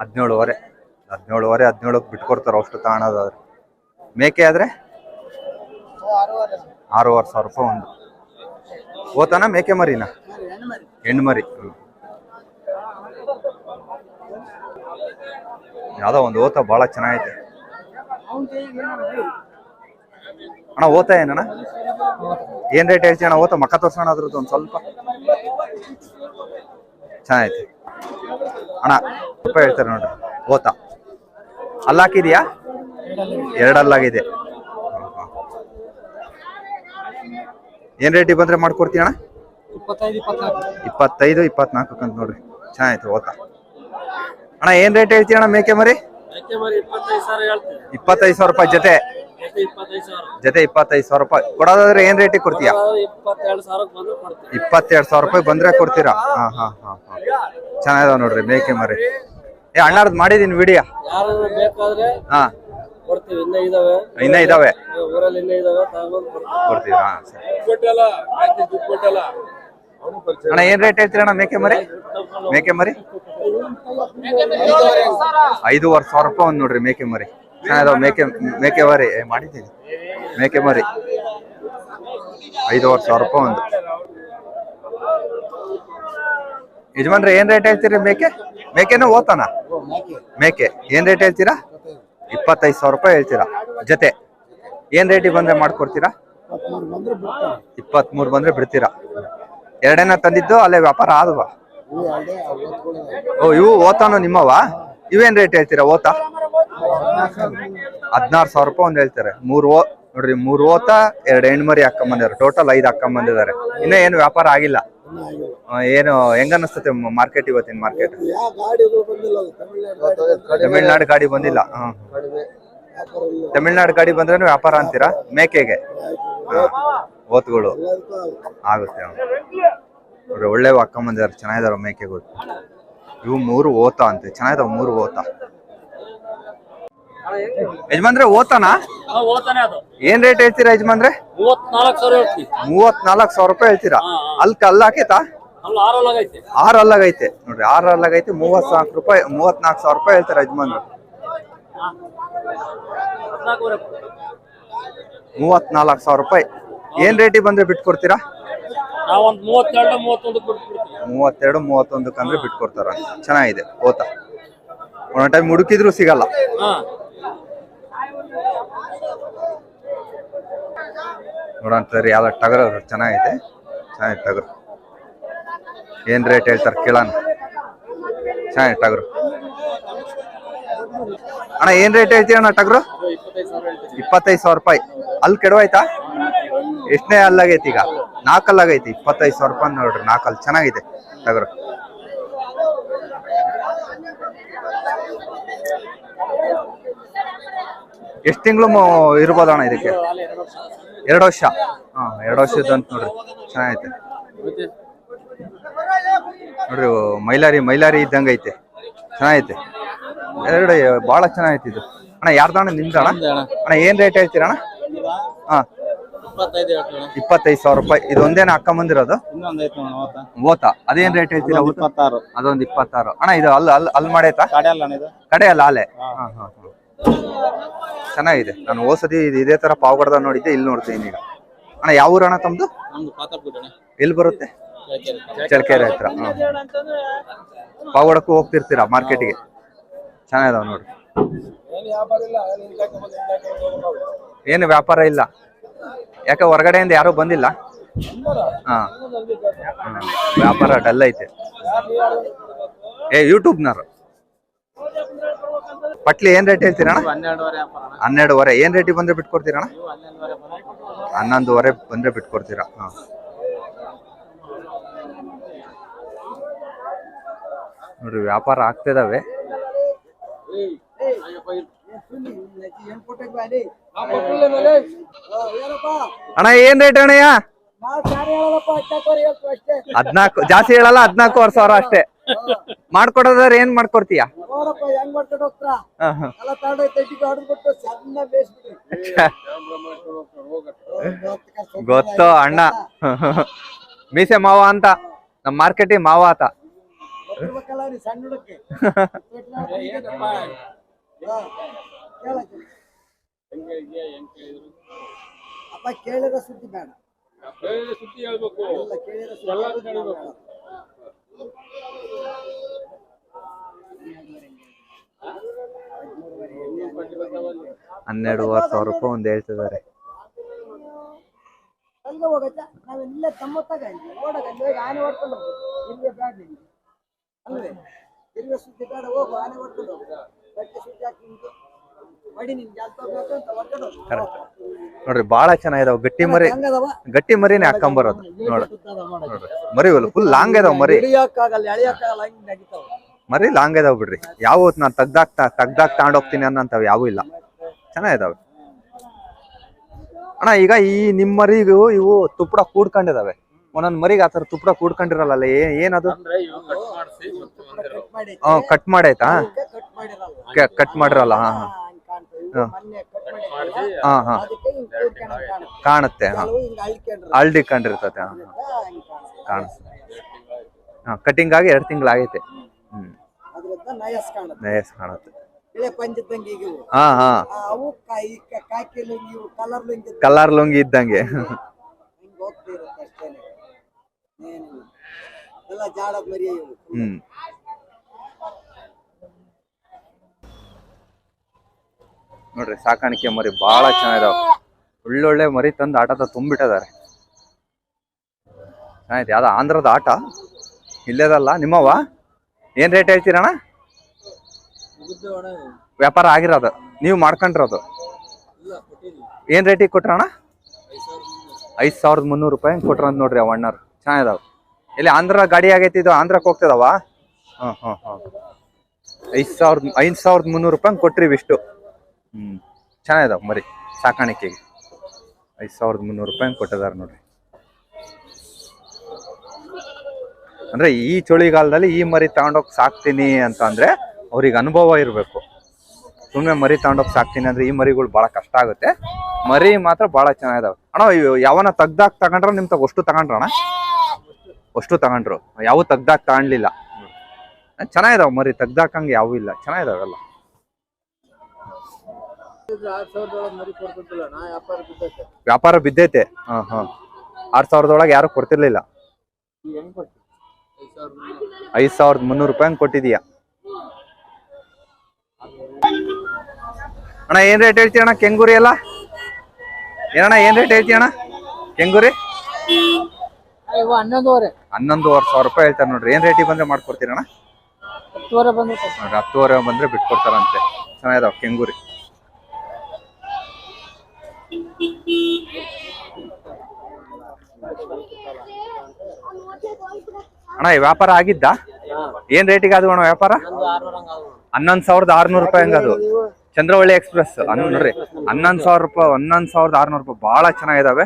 ಹದಿನೇಳುವರೆ. ಹದಿನೇಳುವರೆ, ಹದಿನೇಳಕ್ಕೆ ಬಿಟ್ಕೊಡ್ತಾರ ಅಷ್ಟು ತಾಣದಾದ್ರೆ ಮೇಕೆ ಆದ್ರೆ? ಆರೂವರೆ ಸಾವಿರ ರೂಪಾಯಿ ಒಂದು. ಓತಾನ ಮೇಕೆ ಮರಿನ? ಹೆಣ್ಣು ಮರಿ. ಯಾವ್ದೋ ಒಂದು ಓತ ಬಹಳ ಚೆನ್ನಾಗೈತೆ. ಅಣ್ಣ ಓತ ಏನಣ್ಣ? ಏನ್ ರೇಟ್ ಹೇಳ್ತೀಯ ಅಣ್ಣ ಓತ ಮಕ್ಕ ತೋರ್ಸೋಣ ಅದ್ರದ್ದು ಒಂದು ಸ್ವಲ್ಪ. ಚೆನ್ನಾಗೈತೆ. ಅಣ್ಣ ರೂಪಾಯಿ ಹೇಳ್ತಾರೆ ನೋಡ್ರಿ. ಓತ ಅಲ್ಲ ಹಾಕಿದ್ಯಾ ಎರಡಲ್ಲಾಗಿದೆ. ಏನ್ ರೇಟಿಗೆ ಬಂದ್ರೆ ಮಾಡ್ಕೊಡ್ತೀಯ ಅಣ್ಣ ಇಪ್ಪತ್ತೈದು ಇಪ್ಪತ್ನಾಲ್ಕು ಅಂತ ನೋಡ್ರಿ. ಚೆನ್ನಾಗೈತೆ ಓತ ಅಣ್ಣ ಏನ್ ರೇಟ್ ಹೇಳ್ತೀಯ ಅಣ್ಣ ಮೇಕೆ ಮರಿ ಇಪ್ಪತ್ತೈದು ಸಾವಿರ ರೂಪಾಯಿ ಜೊತೆ. ಜೊತೆ ಇಪ್ಪತ್ತೈದು ಸಾವಿರ. ರೂಪಾಯಿ. ಕೊಡೋದಾದ್ರೆ ಏನ್ ರೇಟಿಗೆ ಕೊಡ್ತೀಯಾ? ಇಪ್ಪತ್ತೆರಡು ಸಾವಿರ ರೂಪಾಯಿ ಬಂದ್ರೆ ಕೊಡ್ತೀರಾ? ಹಾ ಹಾ ಹಾ ಹಾ. ಚೆನ್ನಾಗಿದಾವ ನೋಡ್ರಿ ಮೇಕೆ ಮರಿ. ಏ ಅಣ್ಣಾರ್ದು ಮಾಡಿದೀನಿ ವಿಡಿಯೋ ಯಾರು ಬೇಕಾದ್ರೆ ಹಾ. ಇನ್ನ ಇದಾವೆ. ಇನ್ನ ಇದಾವೆ? ಊರಲ್ಲಿ ಇನ್ನ ಇದಾವೆ ತಗೊಂಡ್ ಕೊಡ್ತೀವಿ. ಕೊಡ್ತೀರಾ? ಹಾ, ಸರಿ. ಅಣ್ಣ ಏನ್ ರೇಟ್ ಹೇಳ್ತೀರ ಅಣ್ಣ ಮೇಕೆ ಮರಿ? ಮೇಕೆ ಮರಿ? ಐದೂವರೆ ಸಾವಿರ ರೂಪಾಯಿ ಒಂದ್ ನೋಡ್ರಿ ಮೇಕೆ ಮರಿ. ಚೆನ್ನಾಗಿದಾವ ಮೇಕೆ ಮೇಕೆ ಮರಿ. ಮಾಡಿದ್ದೀನಿ. ಮೇಕೆ ಮರಿ. ಐದೂವರೆ ಸಾವಿರ ರೂಪಾಯಿ ಒಂದು. ಯಜಮಾನ್ರೆ, ಏನ್ ರೇಟ್ ಹೇಳ್ತೀರಿ ಮೇಕೆ? ಮೇಕೆನೂ ಓತಾನ? ಮೇಕೆ. ಏನ್ ರೇಟ್ ಹೇಳ್ತೀರಾ? ಇಪ್ಪತ್ತೈದು ಸಾವಿರ ರೂಪಾಯಿ ಹೇಳ್ತೀರಾ? ಜೊತೆ. ಏನ್ ರೇಟಿಗೆ ಬಂದ್ರೆ ಮಾಡ್ಕೊಡ್ತೀರಾ? ಇಪ್ಪತ್ಮೂರು ಬಂದ್ರೆ ಬಿಡ್ತೀರಾ? ಎರಡೇನ ತಂದಿದ್ದು ಅಲ್ಲೇ ವ್ಯಾಪಾರ ಆದವಾ? ಓ, ಇವು ಓತಾನು ನಿಮ್ಮವ? ಇವೇನ್ ರೇಟ್ ಹೇಳ್ತೀರಾ ಓತ ಹದಿನಾರು ಸಾವಿರ ರೂಪಾಯಿ ಒಂದ್ ಹೇಳ್ತಾರೆ. ಮೂರ್ ಓ ನೋಡ್ರಿ, ಮೂರ್ ಓತ ಎರಡು ಹೆಣ್ಮರಿ ಹಾಕೊಂಬಂದಿದ್ದಾರೆ ಟೋಟಲ್ ಐದು ಹಾಕೊಂಬಂದಿದ್ದಾರೆ ಇನ್ನ ಏನು ವ್ಯಾಪಾರ ಆಗಿಲ್ಲ. ಏನು ಹೆಂಗ ಅನಿಸ್ತತೆ ಮಾರ್ಕೆಟ್ ಇವತ್ತಿನ ಮಾರ್ಕೆಟ್ ತಮಿಳ್ನಾಡು ಗಾಡಿ ಬಂದಿಲ್ಲ. ತಮಿಳ್ನಾಡು ಗಾಡಿ ಬಂದ್ರೆ ವ್ಯಾಪಾರ ಅಂತೀರಾ? ಮೇಕೆಗೆ? ಓತ್ಗಳು ಆಗುತ್ತೆ ಒಳ್ಳೆ ಹಾಕೊಂಬಂದಿದ್ದಾರೆ ಚೆನ್ನಾಗಿದಾವ ಮೇಕೆಗಳು. ಇವು ಮೂರು ಓತ ಅಂತೆ. ಚೆನ್ನಾಗಿದಾವ ಮೂರು ಓತ. ಯಜಮಾನ್ರೆ ಓತಾನಾ? ಏನ್ ರೇಟ್ ಹೇಳ್ತೀರಾ ಯಜಮಾನ್ರೆ? ಮೂವತ್ನಾಲ್ಕು ಸಾವಿರ ರೂಪಾಯಿ ಹೇಳ್ತೀರಾ? ಅಲ್ಲ ಆರಲ್ಲಾಗೈತೆ ಆರ್ ಅಲ್ಲಾಗೈತೆ ನೋಡ್ರಿ ಆರ್ ಅಲ್ಲಾಗೈತೆ ಮೂವತ್ನಾಲ್ಕು ರೂಪಾಯಿ ಮೂವತ್ನಾಲ್ಕು ಸಾವಿರ ರೂಪಾಯಿ ಹೇಳ್ತಾರೆ ಯಜಮಾನ್ರು? ಮೂವತ್ನಾಲ್ಕು ಸಾವಿರ ರೂಪಾಯಿ. ಏನ್ ರೇಟಿಗೆ ಬಂದ್ರೆ ಬಿಟ್ಕೊಡ್ತೀರಾ? ನಾವೊಂದು ಮೂವತ್ತೆರಡು ಮೂವತ್ತೊಂದು ಬಿಟ್ಬಿಡ್ತೀವಿ ಮೂವತ್ತೆರಡು ಮೂವತ್ತೊಂದಕ್ಕೆ ಅಂದ್ರೆ ಬಿಟ್ಕೊಡ್ತಾರ. ಚೆನ್ನಾಗಿದೆ ಓತ. ಒಂದೊಂದು ಟೈಮ್ ಹುಡುಕಿದ್ರು ಸಿಗಲ್ಲ. ಹಾ. ನೋಡೋಣ ಸರಿ ಯಾವ್ದು ಟಗರ್ ಚೆನ್ನಾಗೈತೆ. ಚೆನ್ನಾಗಿದೆ ಟಗರು. ಏನ್ ರೇಟ್ ಹೇಳ್ತಾರೆ ಕೇಳೋಣ. ಚೆನ್ನಾಗಿದೆ ಟಗರು. ಅಣ್ಣ ಏನ್ ರೇಟ್ ಹೇಳ್ತೀಯ ಅಣ್ಣ ಟಗರು? ಇಪ್ಪತ್ತೈದು ಸಾವಿರ ರೂಪಾಯಿ. ಅಲ್ಲಿ ಕೆಡವಾಯ್ತಾ? ಎಷ್ಟನೇ ಅಲ್ಲಾಗೈತಿ ಈಗ? ನಾಲ್ಕಲ್ಲಾಗೈತಿ ಇಪ್ಪತ್ತೈದು ಸಾವಿರ ರೂಪಾಯಿ ನೋಡ್ರಿ ನಾಲ್ಕಲ್ಲಿ ಚೆನ್ನಾಗಿದೆ ನಗರ. ಎಷ್ಟು ತಿಂಗಳು ಇರ್ಬೋದಣ್ಣ ಇದಕ್ಕೆ? ಎರಡು ವರ್ಷ. ಹಾ ಎರಡು ವರ್ಷದ ಅಂತ ನೋಡ್ರಿ ಚೆನ್ನಾಗೈತೆ. ನೋಡ್ರಿ ಮೈಲಾರಿ ಮೈಲಾರಿ ಇದ್ದಂಗೆ ಐತೆ ಚೆನ್ನಾಗೈತೆ. ಎರಡು ಭಾಳ ಚೆನ್ನಾಗೈತೆ ಇದು. ಅಣ್ಣ ಯಾರ್ದಣ್ಣ ನಿಮ್ದಣ್ಣ ಅಣ್ಣ? ಏನ್ ರೇಟ್ ಹೇಳ್ತೀರಣ್ಣ ಹಾ. ಇಪ್ಪತ್ತೈದು ಸಾವಿರ ರೂಪಾಯಿ. ಇದೊಂದೇನ ಅಕ್ಕ ಬಂದಿರೋದು ಓತಾ ಅದೇನ್ ರೇಟ್ ಹೇಳ್ತೀರಾ ಅದೊಂದು ಇಪ್ಪತ್ತಾರು. ಅಣ್ಣ ಇದು ಅಲ್ಲ ಅಲ್ಲಿ ಅಲ್ಲಿ ಮಾಡೈತಾ ಕಡೆ ಅಲ್ಲ ಇದು. ಕಡೆ ಅಲ್ಲ ಆಲೆ ಹಾ. ಹಾ ಹಾ ಚೆನ್ನಾಗಿದೆ. ನಾನು ಓಸದಿ ಇದು ಇದೇ ತರ ಪಾವಗಡದ ನೋಡಿದ್ದೆ ಇಲ್ಲಿ ನೋಡ್ತೀನಿ ಈಗ. ಅಣ್ಣ ಯಾವ ಊರಣ ಅಣ್ಣ. ತಮ್ದು ಎಲ್ಲಿ ಬರುತ್ತೆ? ಚಳಕೆರೆ ಹತ್ರ. ಪಾವಗಡಕ್ಕೂ ಹೋಗ್ತಿರ್ತೀರಾ ಮಾರ್ಕೆಟ್ಗೆ? ಚೆನ್ನಾಗಿದಾವ ನೋಡ್ರಿ ಏನು ವ್ಯಾಪಾರ ಇಲ್ಲ? ಯಾಕೆ ಹೊರಗಡೆಯಿಂದ ಯಾರು ಬಂದಿಲ್ಲ? ಹಾ. ವ್ಯಾಪಾರ ಡಲ್ ಐತೆ. ಏ, ಯೂಟ್ಯೂಬ್ನವ್ರು. ಪಟ್ಲಿ ಏನ್ ರೇಟ್ ಹೇಳ್ತೀರಣ್ಣ? ಹನ್ನೆರಡುವರೆ. ಏನ್ ರೇಟಿಗೆ ಬಂದ್ರೆ ಬಿಟ್ಕೊಡ್ತೀರಣ್ಣ? ಹನ್ನೊಂದುವರೆ ಬಂದ್ರೆ ಬಿಟ್ಕೊಡ್ತೀರಾ? ಹಾ. ನೋಡ್ರಿ, ವ್ಯಾಪಾರ ಆಗ್ತಿದಾವೆ. ಅಣ್ಣ ಏನ್ ರೇಟ್ ಅಣ್ಣಯ್ಯ ಹದ್ನಾಲ್ಕು ಜಾಸ್ತಿ ಹೇಳಲ್ಲ ಹದ್ನಾಲ್ಕೂವರೆ ಸಾವಿರ ಅಷ್ಟೇ. ಮಾಡ್ಕೊಡೋದಾದ್ರೆ ಏನ್ ಮಾಡ್ಕೊಡ್ತೀಯ? ಸಣ್ಣ ಗೊತ್ತು ಅಣ್ಣ? ಮೀಸೆ ಮಾವ ಅಂತ ನಮ್ ಮಾರ್ಕೆಟ್ ಮಾವ ಆತ. ಗೊತ್ತಿರ್ಬೇಕಲ್ಲ ಹುಡುಗಕ್ಕೆ ಅಪ್ಪ ಕೇಳಿರೋ ಸುದ್ದಿ ಬೇಡ. ಸುದ್ದಿ ಹೇಳ್ಬೇಕು. ಇಲ್ಲ ಕೇಳಿರೋ ಸುದ್ದಿ. ಹನ್ನೆರಡುವರೆ ಸಾವಿರ ರೂಪಾಯಿ ಒಂದು ಹೇಳ್ತಿದ್ದಾರೆ. ಅಲ್ಲಿಗೆ ಹೋಗಚ್ಚ ನಾವ್ ಇಲ್ಲೇ ತಮ್ಮತ್ತಾಗ ಓಡಾಗ ಆನೆ ಹೊಡ್ಕೊಂಡು ಹೋಗು ಇಲ್ಲಿಗೆ ಬೇಡ ಅಲ್ವೇ? ಸುದ್ದಿ ಬೇಡ. ಹೋಗು ಆನೆ ಹೊಡ್ಕೊಂಡು ಹೋಗು. ಗಟ್ಟಿ ಸುದ್ದಿ ಹಾಕಿ ನೋಡ್ರಿ ಬಾಳ ಚೆನ್ನಾಗಿದಾವ. ಗಟ್ಟಿ ಮರಿ ಗಟ್ಟಿ ಮರಿನೇ ಹಾಕೊಂಬರೋದು ನೋಡ್ರಿ. ನೋಡ್ರಿ. ಮರಿ ಫುಲ್ ಲಾಂಗ್ ಇದಾವ ಮರಿ. ಮರಿ ಲಾಂಗ್ ಇದಾವ ಬಿಡ್ರಿ. ಯಾವ ನಾನ್ ತಗ್ದಾಕ್ ತಗ್ದಾಕ್ ತಗೊಂಡೋಗ್ತೀನಿ ಅನ್ನಂತಾವ್ ಯಾವೂ ಇಲ್ಲ. ಚೆನ್ನಾಗಿದಾವೆ. ಅಣ್ಣ ಈಗ ಈ ನಿಮ್ಮ ಮರಿಗೂ ಇವು ತುಪ್ಪಡ ಕೂಡ್ಕೊಂಡಿದಾವೆ. ಒಂದೊಂದ್ ಮರಿಗೆ ಆತರ ತುಪ್ಪಡ ಕೂಡ್ಕೊಂಡಿರಲ್ಲ ಏನದು? ಕಟ್ ಮಾಡಿ ಹ್ಮ್ ಕಟ್ ಮಾಡಾಯ್ತಾ? ಕಟ್ ಮಾಡಿರಲ್ಲ. ಕಟ್ ಮಾಡಿರಲ್ಲ ಹಾ ಹಾ. ಹಾ. ಹಾ ಅದಕ್ಕೆ ಕಾಣುತ್ತೆ. ಅಳ್ಡಿಕೊಂಡಿರ್ತತೆ ಹಾ. ಕಾಣಿಸ್ತದೆ ಕಟಿಂಗ್ ಆಗಿ ಎರಡು ತಿಂಗಳಾಗೈತೆ ಹ್ಮ್. ಅದ್ರಿಂದ ನಯಸ್ ಕಾಣುತ್ತೆ. ಹಾ ಹಾ. ಕಲರ್ ಲುಂಗಿ ಕಲರ್ ಲುಂಗಿ ಇದ್ದಂಗೆ. ಹಿಂಗ್ ಹೋಗ್ತಿರುತ್ತೆ ಅಷ್ಟೇನೆ ಏನಿಲ್ಲ ಎಲ್ಲ ಜಾಡದ್ ಮರಿ ಇವು ಹ್ಮ್ ನೋಡ್ರಿ, ಸಾಕಾಣಿಕೆ ಮರಿ ಬಹಳ ಚೆನ್ನಾಗಿದಾವ. ಒಳ್ಳೊಳ್ಳೆ ಮರಿ ತಂದು ಆಟದ ತುಂಬಿಟ್ಟಿದ್ದಾರೆ. ಚೆನ್ನಾಗಿದೆ. ಯಾವ್ದು ಆಂಧ್ರದ ಆಟ. ಇಲ್ಲೇದಲ್ಲ ನಿಮ್ಮವ ಏನ್ ರೇಟ್ ಹೇಳ್ತೀರಣ್ಣ? ವ್ಯಾಪಾರ ಆಗಿರೋದು. ನೀವು ಮಾಡ್ಕೊಂಡಿರೋದು. ಏನ್ ರೇಟಿಗೆ ಕೊಟ್ರಣ್ಣ? ಐದ್ ಸಾವಿರದ ಮುನ್ನೂರು ರೂಪಾಯಿ ಕೊಟ್ರ ಕೊಟ್ರಂತ ನೋಡ್ರಿ ಅವ ಅಣ್ಣರು ಚೆನ್ನಾಗಿದಾವ. ಇಲ್ಲಿ ಆಂಧ್ರ ಗಾಡಿ ಆಗೈತಿ ಇದು, ಆಂಧ್ರಕ್ಕೆ ಹೋಗ್ತದವ? ಹ್ಮ್ ಹ್ಮ್ ಹ್ಮ್. ಐದ್ ಸಾವಿರದ ಐದ್ ಸಾವಿರದ ಮುನ್ನೂರು ರೂಪಾಯಿ ಕೊಟ್ರಿ ಇವಿಷ್ಟು. ಹ್ಮ್. ಚೆನ್ನಾಗಿದಾವೆ ಮರಿ, ಸಾಕಾಣಿಕೆಗೆ. ಐದು ಸಾವಿರದ ಮುನ್ನೂರು ರೂಪಾಯಿ ಕೊಟ್ಟಿದ್ದಾರೆ ನೋಡ್ರಿ. ಅಂದರೆ ಈ ಚಳಿಗಾಲದಲ್ಲಿ ಈ ಮರಿ ತಗೊಂಡೋಗಿ ಸಾಕ್ತೀನಿ ಅಂತ ಅಂದರೆ ಅವ್ರಿಗೆ ಅನುಭವ ಇರಬೇಕು. ಸುಮ್ಮನೆ ಮರಿ ತಗೊಂಡೋಗಿ ಸಾಕ್ತೀನಿ ಅಂದ್ರೆ ಈ ಮರಿಗಳು ಭಾಳ ಕಷ್ಟ ಆಗುತ್ತೆ. ಮರಿ ಮಾತ್ರ ಭಾಳ ಚೆನ್ನಾಗಿದಾವೆ. ಅಣ್ಣ ಯಾವನ ತೆಗ್ದಾಗ ತಗೊಂಡ್ರೆ ನಿಮ್ ತಗ ಅಷ್ಟು ತಗೊಂಡ್ರಣ ಅಷ್ಟು ತಗೊಂಡ್ರು. ಯಾವ ತೆಗ್ದಾಗ ತಗೊಂಡ್ಲಿಲ್ಲ. ಚೆನ್ನಾಗಿದಾವೆ ಮರಿ ತೆಗ್ದಾಕಂಗೆ ಯಾವೂ ಇಲ್ಲ. ಚೆನ್ನಾಗಿದಾವೆಲ್ಲ ಆರ್ ಸಾವಿರದೊಳಗೆ ಮರಿ ಕೊಡ್ತಿದ್ದಿಲ್ಲ ನಾ ವ್ಯಾಪಾರ ಬಿದ್ದೈತೆ. ಹಾ ಹಾ. ಆರ್ ಸಾವಿರದೊಳಗೆ ಯಾರು ಕೊಡ್ತಿರ್ಲಿಲ್ಲ? ಐದ್ ಸಾವಿರದ ಮುನ್ನೂರು ರೂಪಾಯಿ ಕೊಟ್ಟಿದೀಯ? ಅಣ್ಣ ಏನ್ ರೇಟ್ ಹೇಳ್ತೀಯ ಅಣ್ಣ? ಕೆಂಗೂರಿ ಎಲ್ಲ? ಏನಣ್ಣ ಏನ್ ರೇಟ್ ಹೇಳ್ತೀಯ ಅಣ್ಣ? ಕೆಂಗೂರಿ? ಹನ್ನೊಂದುವರೆ. ಹನ್ನೊಂದುವರೆ ಸಾವಿರ ರೂಪಾಯಿ ಹೇಳ್ತಾರೆ ನೋಡ್ರಿ. ಏನ್ ರೇಟಿಗೆ ಬಂದ್ರೆ ಮಾಡ್ಕೊಡ್ತೀರಣ್ಣ? ಹತ್ತುವರೆ ಬಂದ್ರೆ ನೋಡ್ರಿ ಹತ್ತುವರೆ ಬಂದ್ರೆ ಬಿಟ್ಕೊಡ್ತಾರಂತೆ. ಚೆನ್ನಾಗಿದಾವ ಕೆಂಗೂರಿ. ಅಣ್ಣ, ಈ ವ್ಯಾಪಾರ ಆಗಿದ್ದ? ಏನ್ ರೇಟಿಗೆ ಅದು ಅಣ್ಣ ವ್ಯಾಪಾರ? ಹನ್ನೊಂದ್ ಸಾವಿರದ ಆರ್ನೂರು ರೂಪಾಯಿ ಹಂಗದು ಚಂದ್ರವಳ್ಳಿ ಎಕ್ಸ್ಪ್ರೆಸ್ ನೋಡ್ರಿ, ಹನ್ನೊಂದ್ ಸಾವಿರ ರೂಪಾಯಿ, ಹನ್ನೊಂದ್ ಸಾವಿರದ ಆರ್ನೂರು ರೂಪಾಯಿ ಬಹಳ ಚೆನ್ನಾಗಿದಾವೆ.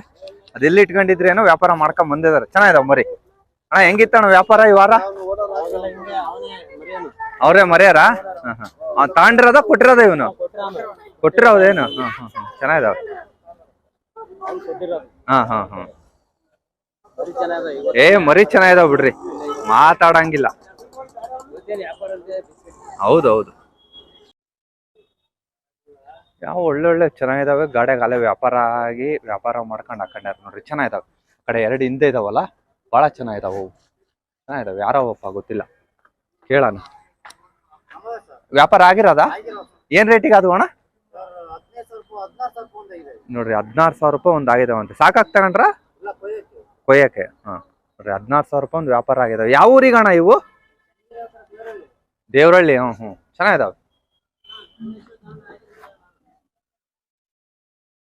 ಅದೆಲ್ಲಿ ಇಟ್ಕೊಂಡಿದ್ರಿ ಏನೋ ವ್ಯಾಪಾರ ಮಾಡ್ಕೊಂಡ್ ಬಂದಿದಾರೆ. ಚೆನ್ನಾಗಿದಾವ ಮರಿ. ಅಣ್ಣ ಹೆಂಗಿತ್ತಣ್ಣ ವ್ಯಾಪಾರ ಈ ವಾರ? ಅವ್ರೇ ಮರ್ಯಾರ? ತಾಂಡಿರೋದ ಕೊಟ್ಟಿರೋದ ಇವನು? ಕೊಟ್ಟಿರೋದೇನು? ಹಾ ಹ್ಮ್ ಹಾ ಚೆನ್ನಾಗಿದಾವ. ಹಾ ಹಾ ಏ, ಮರಿ ಚೆನ್ನಾಗಿದಾವ್ ಬಿಡ್ರಿ. ಮಾತಾಡಂಗಿಲ್ಲ. ಹೌದೌದು ಯಾವ ಒಳ್ಳೊಳ್ಳೆ ಚೆನ್ನಾಗಿದಾವೆ. ಗಾಡಿಯಾಗ ಅಲ್ಲೇ ವ್ಯಾಪಾರ ಆಗಿ ವ್ಯಾಪಾರ ಮಾಡ್ಕೊಂಡು ಹಾಕೊಂಡ್ಯಾರ ನೋಡ್ರಿ. ಚೆನ್ನಾಗಿದಾವೆ. ಕಡೆ ಎರಡು ಹಿಂದೆ ಇದಾವಲ್ಲ, ಭಾಳ ಚೆನ್ನಾಗಿದಾವೆ ಅವು. ಚೆನ್ನಾಗಿದಾವೆ. ಯಾರವಪ್ಪ ಗೊತ್ತಿಲ್ಲ. ಕೇಳೋಣ. ವ್ಯಾಪಾರ ಆಗಿರೋದಾ? ಏನ್ ರೇಟಿಗೆ ಅದು ಅಣ್ಣ? ನೋಡ್ರಿ ಹದಿನಾರು ಸಾವಿರ ರೂಪಾಯಿ ಒಂದು ಅಂತ. ಸಾಕಾಗ್ ತಗೊಂಡ್ರ? ಕೊಯ್ಯಕ್ಕೆ. ಹಾ. ನೋಡ್ರಿ ಹದಿನಾರು ಸಾವಿರ ರೂಪಾಯಿ ಒಂದು ವ್ಯಾಪಾರ ಆಗಿದಾವೆ. ಯಾವ ಊರಿಗೆ ಅಣ್ಣ ಇವು? ದೇವರಳ್ಳಿ ಹ್ಞೂ ಹ್ಞೂ ಚೆನ್ನಾಗಿದಾವೆ.